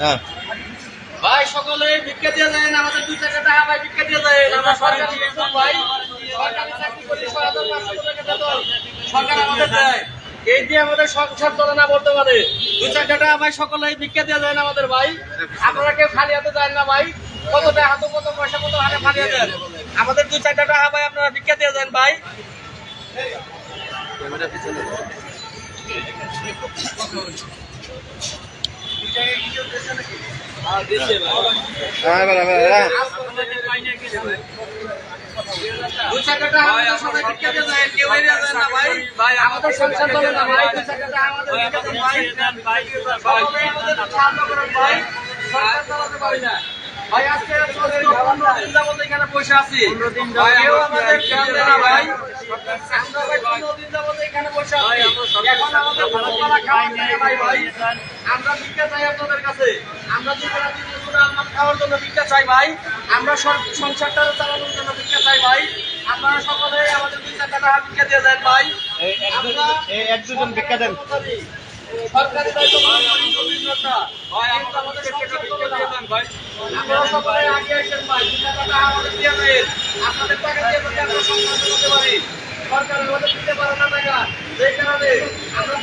হ্যাঁ। ভাই, সকলে ভিক্ষা দিয়ে দেন, আমাদের দুই চারটা টাকা ভাই ভিক্ষা দিয়ে দেন। আমরা সরকারি ভাই। সরকারি চাকরি টাকা সরকার আমাদের দেয়। এই দিয়ে আমাদের সংসার চলে না বর্তমানে। দুই চারটা টাকা ভাই সকলে ভিক্ষা দিয়ে দেন আমাদের ভাই। আপনারা কেউ খালি হাতে দেন না ভাই। কত টাকা হাতে, কত পয়সা, কত হাতে খালি দেন। আমাদের দুই চারটা টাকা ভাই, আপনারা ভিক্ষা দিয়ে দেন ভাই। হ্যাঁ বরাবর হ্যাঁ দুই চারটা টাকা না ভাই, আমাদের সংসার চলে না ভাই। আমাদের ভিক্ষা দেন ভাই। ভাই। সংসার চালাতে পারি না। ভাই আজকে পনেরো দিন যাবত এখানে বসে আছি। কেউ আমাদের খেয়াল দেয় না ভাই। আমরা ভাই পনেরো দিন যাবত এখানে বসে আছি। এখন আমাদের দুপুরবেলা খাওয়ার টাকা নাই ভাই। আমরা ভিক্ষা চাই আপনাদের কাছে। আমরা দুপুরা দুপুরা আমার খাওয়ার জন্য ভিক্ষা চাই ভাই। আমরা সংসারটা চালানোর জন্য ভিক্ষা চাই ভাই। আপনারা সকলে আমাদের দুই চারটা টাকা ভিক্ষা দিয়ে দেন ভাই। আমরা এই এক দুজন ভিক্ষা দেন। সরকারি দায়িত্ব দেন আমরা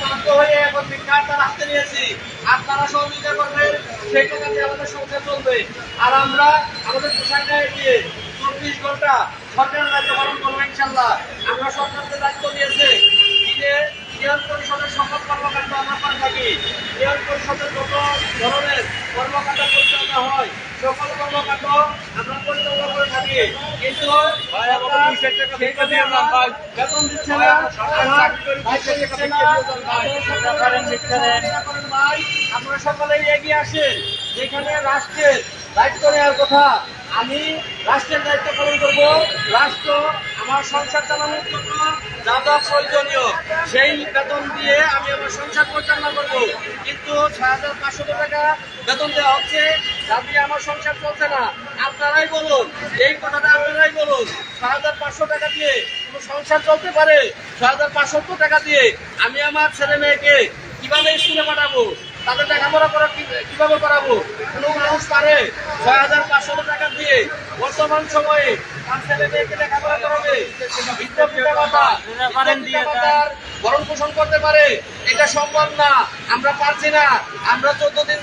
রাখতে নিয়েছি। আপনারা সহযোগিতা করবেন সেই দিয়ে আমাদের সংসার চলবে আর আমরা আমাদের পোশাক গায়ে দিয়ে চব্বিশ ঘণ্টা সরকারের দায়িত্ব পালন করব ইনশাল্লাহ। আমরা সরকারকে দায়িত্ব দিয়েছে যে থাকি ইউনিয়ন পরিষদের যত ধরনের কর্মকাণ্ড পরিচালনা হয়। সকল কর্মকাণ্ড আমরা পরিচালনা করে থাকি। কিন্তু বেতন দিচ্ছে না আপনারা সকলে এগিয়ে আসেন যেখানে রাষ্ট্রের দায়িত্ব নেওয়ার কথা আমি রাষ্ট্রের দায়িত্ব পালন করব। রাষ্ট্র আমার সংসার চালানোর জন্য যা যা প্রয়োজনীয়, সেই বেতন দিয়ে আমি আমার সংসার পরিচালনা করব। কিন্তু ছয় হাজার পাঁচশো টাকা বেতন দেওয়া হচ্ছে যা দিয়ে আমার সংসার চলছে না। আপনারাই বলুন, এই কথাটা আপনারাই বলুন। ছয় হাজার পাঁচশো টাকা দিয়ে কোনো সংসার চলতে পারে? ছয় হাজার পাঁচশো টাকা দিয়ে আমি আমার ছেলে মেয়েকে কীভাবে স্কুলে পাঠাবো তাদের লেখাপড়া করা কীভাবে করাবো? কোনো মানুষ পারে? ছয় হাজার পাঁচশো টাকা দিয়ে বর্তমান সময়ে তার ছেলে মেয়েকে লেখাপড়া করাবে। বৃদ্ধ পিতামাতা পিতামাতার ভরণ পোষণ করতে পারে। এটা সম্ভব না। আমরা পারছি না। আমরা চোদ্দ দিন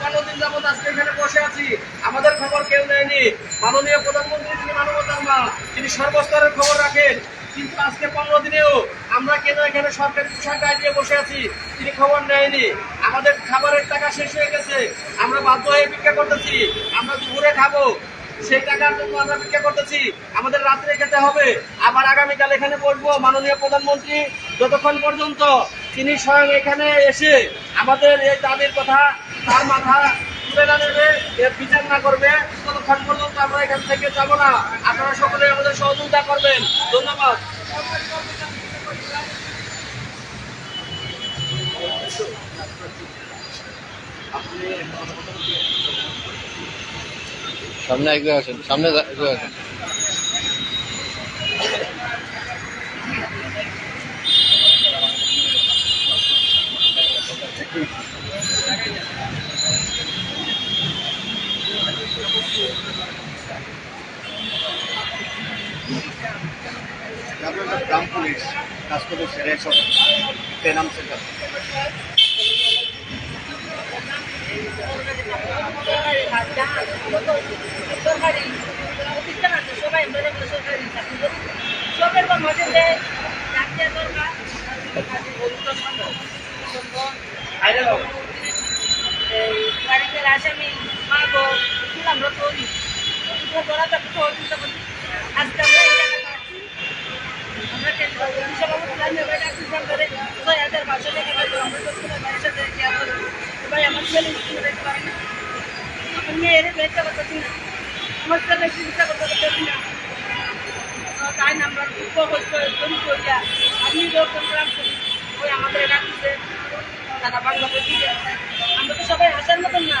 পনেরো দিন যাবত আজকে এখানে বসে আছি। আমাদের খবর কেউ নেয়নি। মাননীয় প্রধানমন্ত্রী তিনি মানবতার মা তিনি সর্বস্তরের খবর রাখেন। কিন্তু আজকে পনেরো দিনেও আমরা কেন এখানে সরকারি পোশাক দিয়ে বসে আছি? তিনি খবর নেয়নি। আমাদের খাবারের টাকা শেষ হয়ে গেছে। আমরা বাধ্য হয়ে ভিক্ষা করতেছি। আমরা দুপুরে খাব। সেই টাকার জন্য আমরা ভিক্ষা করতেছি। আমাদের রাত্রে খেতে হবে। আবার আগামীকাল এখানে বসবো মাননীয় প্রধানমন্ত্রী যতক্ষণ পর্যন্ত তিনি স্বয়ং এখানে এসে আমাদের এই দাবির কথা, তার মাথা তুলে না নেবে, এর বিচার না করবে ততক্ষণ পর্যন্ত আমরা এখান থেকে যাব না। আপনারা সকলে আমাদের সহযোগিতা করবেন। ধন্যবাদ। সামনে একবার আসেন, সামনে একবার আসেন। আপনাদের গ্রাম পুলিশ কাজ করতেছে রেশন পেনাম সেন্টার সরকারি প্রতিষ্ঠান আছে সবাই আমরা সরকারি চাকরি করি সবের মাঝে দেয় চাকরি দরকার এই বাড়িতে আসামি মা তুল আমরা করি ধরা যাবে তো চিন্তা করি আজকে আমরা এই টাকা পাচ্ছি আমরা সভাপতি লাইনে বাইরে আছি সরকারে ছয় হাজার পাঁচশো টাকা পাইতো আমরা স্কুলের বাড়ির সাথে শেয়ার করি ভাই আমার ছেলে আমার মেয়ের দেখতে পাচ্ছি না। আমার আমরা আমরা তো সবাই আসার মতন না।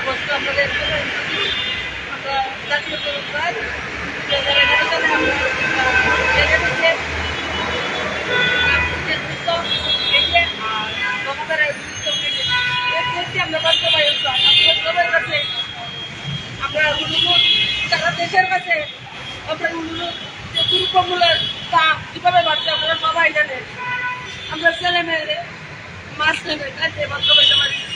সালে আমরা লেগে দিচ্ছে আমরা করতে পারি আপনার সবার কাছে আমরা অনুরোধ সারা দেশের কাছে আমরা অনুরোধ যে দ্রব্যমূল্যের দাম কীভাবে বাড়ছে আপনারা সবাই জানেন আমরা ছেলে মেয়েরে মাছ নেবে কাজে লেখাপড়া করে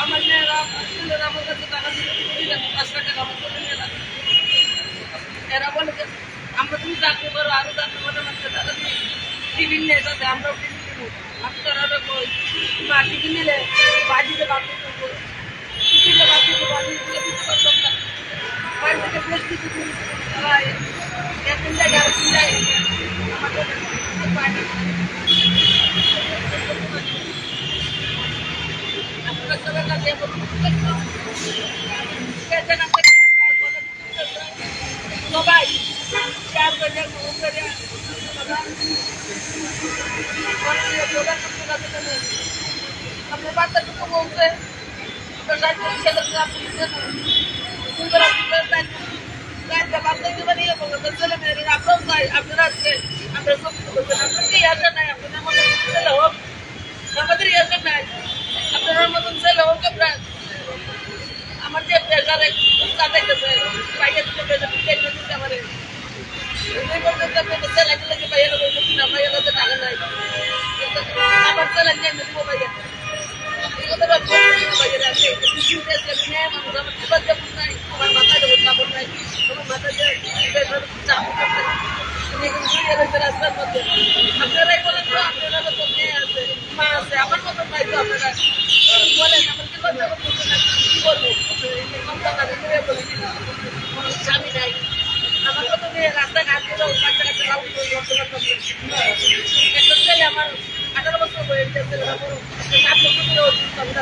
আমার মেয়েরা ছেলেরা আমার কাছে টাকা দিলে দিলাম পাঁচ লাখ টাকা আমার ছেলে মেয়েরা এরা বলে যে আমরা তুমি চাকরি করো আরও চাকরি করে মাত্র টাকা দিই টিফিন নিয়ে যাতে আমরাও টিফিন দিব আমি তো ওরা কই মা টিফিন নিলে বাজিতে বাকি করব টিফিনে বাকি করব আমি দিলে দিতে পারতাম না বাড়ি থেকে বেশ কিছু জিনিস তারা একদিন যায় আর দিন যায় আমাদের বাড়ি আপনারা সবার কাছে সবাই শেয়ার করে গ্রুপ করে আপনার বাচ্চাটুকু বলছে আপনার সাথে ছেলে ছেলে মেয়েদের আপনারাও চাই আপনারা আজকে আপনারা সব বলছেন আপনার কি আসে নাই আপনাদের মতো ছেলে হোক আমাদের আসে নাই আপনার মতন ছেলে হোক আপনার আমার যে প্রেশারে তাদের কাছে বাইরে থেকে প্রেশার দিতে পারে এই পর্যন্ত আপনাকে ছেলে গুলোকে বাইরে বলতে না বাইরে কাছে টাকা নাই আমার মতো নাই তো আপনারা বলেন আমার কি করতে কোনো স্বামী নাই আমার কত ঘাট দিল বাচ্চা কাচ্চা আমার আঠারো বছর বয়স ছেলে আমার সাত বছর ধরে আমি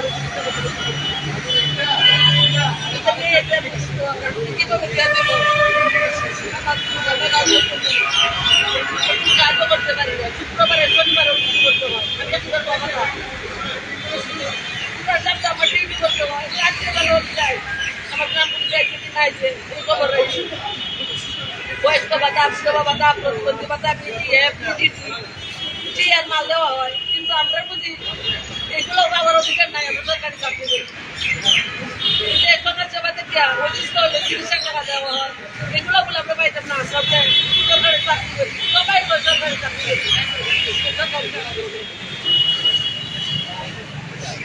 তার করতে পারি না শুক্রবারে শনিবারে করতে হয় করব আমার বয়স্ক ভাতা বিধবা ভাতা প্রতিবন্ধী ভাতা বিডিএফ বিডিসি টিআর মাল দেওয়া হয় কিন্তু আমরা বুঝি এগুলো আমার অধিকার নাই আমরা সরকারি চাকরি করি সমাজ সেবাতে দেওয়া অসুস্থ হলে চিকিৎসা টাকা দেওয়া হয় এগুলো বলে আমরা পাইতাম না সরকারি সরকারি চাকরি করি সবাই করে সরকারি চাকরি করি সরকারি চাকরি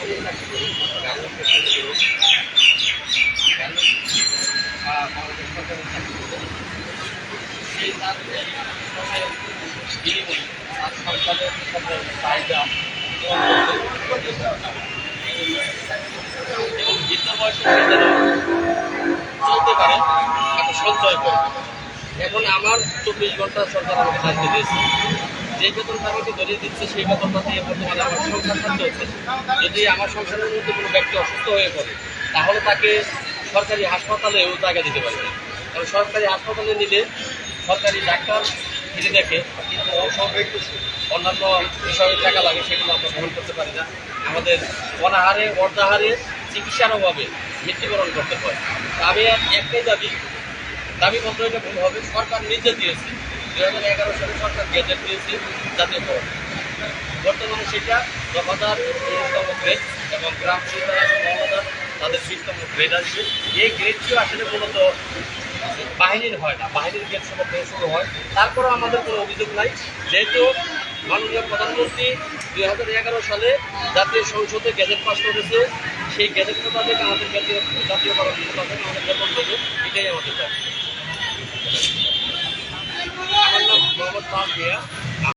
করি এবং বৃদ্ধ বয়সে চলতে পারে সঞ্চয় করে এখন আমার চব্বিশ ঘণ্টা সরকার আমাকে দায়িত্ব দিয়েছে। যে বেতনটা আমাকে ধরিয়ে দিচ্ছে, সেই বেতনটা দিয়ে বর্তমানে আমার সংসার হচ্ছে। যদি আমার সংসারের মধ্যে কোনো ব্যক্তি অসুস্থ হয়ে পড়ে, তাহলে তাকে সরকারি হাসপাতালেও জায়গা দিতে পারবে। কারণ সরকারি হাসপাতালে নিলে সরকারি ডাক্তার ফিরে দেখে, কিন্তু অন্যান্য বিষয়ে টাকা লাগে, সেগুলো আমরা বহন করতে পারি না। আমাদের অনাহারে, অর্ধাহারে চিকিৎসার অভাবে মৃত্যুবরণ করতে হয়। আমি একটাই দাবি দাবিপত্র এটা ভুল হবে। সরকার নিজে দিয়েছে। দুই হাজার এগারো সালে সরকার গেজেট দিয়েছে জাতীয়করণ বর্তমানে সেটা দফাদার উনিশতম গ্রেড এবং গ্রাম মহলাদার তাদের বিশতম গ্রেড আসবে। এই গ্রেডটিও আসলে মূলত বাহিনীর হয় না, বাহিনীর গেট থেকে শুরু হয়। তারপরেও আমাদের কোনো অভিযোগ নাই। যেহেতু মাননীয় প্রধানমন্ত্রী দুই হাজার এগারো সালে জাতীয় সংসদে গেজেট পাস করেছে। সেই গেজেট মোতাবেক আমাদের জাতীয় জাতীয়করণ মোতাবেক আমাদের এটাই আমাদের দাবি। আমার নাম মোহাম্মদ ফাহাদ মিয়া